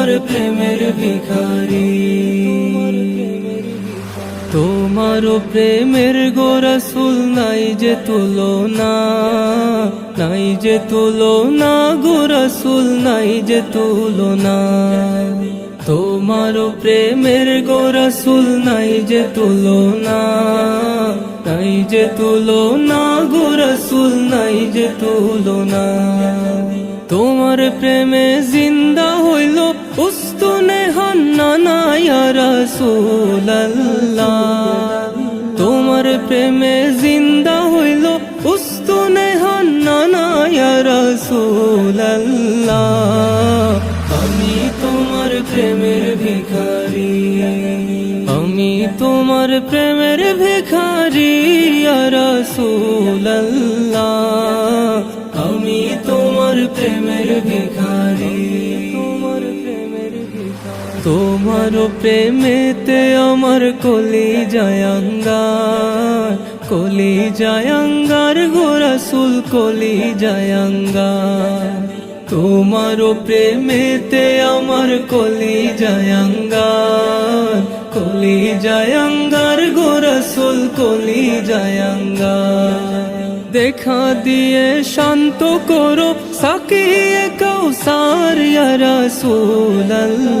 তোমার প্রেমের ভিখারি। তোমার প্রেমের গোরসুল নাই যে তুলো না নাই যে তুলনা গোরসুল নাই যে তুলো না তোমার প্রেমের গোরসুল নাই যে তুলো না নাই যে তুলনা গোরসুল নাই যে তুলো না তোমার প্রেমে জিন্দা হইল উস্তুনে হান্না রসুল্লাহ তোমার প্রেমে জিন্দা হইল উস্তুনে হান্না রসুল্লাহ আমি তোমার প্রেমের ভিখারি। আমি তোমার প্রেমের ভিখারি রসুল্লাহ আমি তোমার প্রেমের ভিখারি। তোমার প্রেমেতে আমার কলি জয়ঙ্গার কলি জয়ঙ্গার গোরসুল কলি জয়ঙ্গার তোমার প্রেমেতে আমার কলি জয়ঙ্গার কলি জয়ঙ্গার গোরসুল কলি জয়ঙ্গার দেখা দিয়ে শান্ত করো, সাকিয়ে কৌসার রসুল্লাহ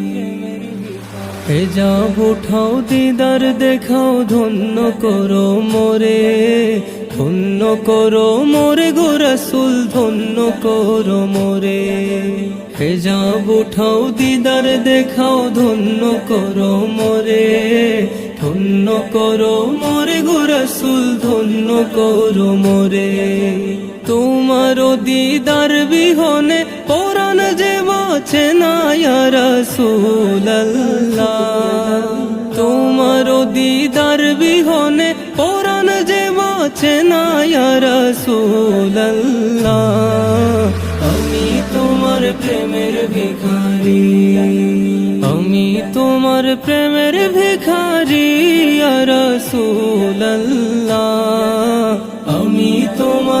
হেজাব উঠাও দিদার, দেখাও ধন্য করো মোরে, ধন্য করো মোরে গো রসুল ধন্য করো মোরে। হেজাব উঠাও দিদার, দেখাও ধন্য করো মোরে, ধন্য করো মোরে গো রসুল ধন্য করো মোরে। তোমার দিদার বিহনে পরাণ যে বাঁচে না রসুল্লাহ তোমার দিদার বিহনে পরাণ যে বাঁচে না রসুল্লাহ আমি তোমার প্রেমের ভিখারি। আমি তোমার প্রেমের ভিখারি রসুল্লাহ আমি তোমার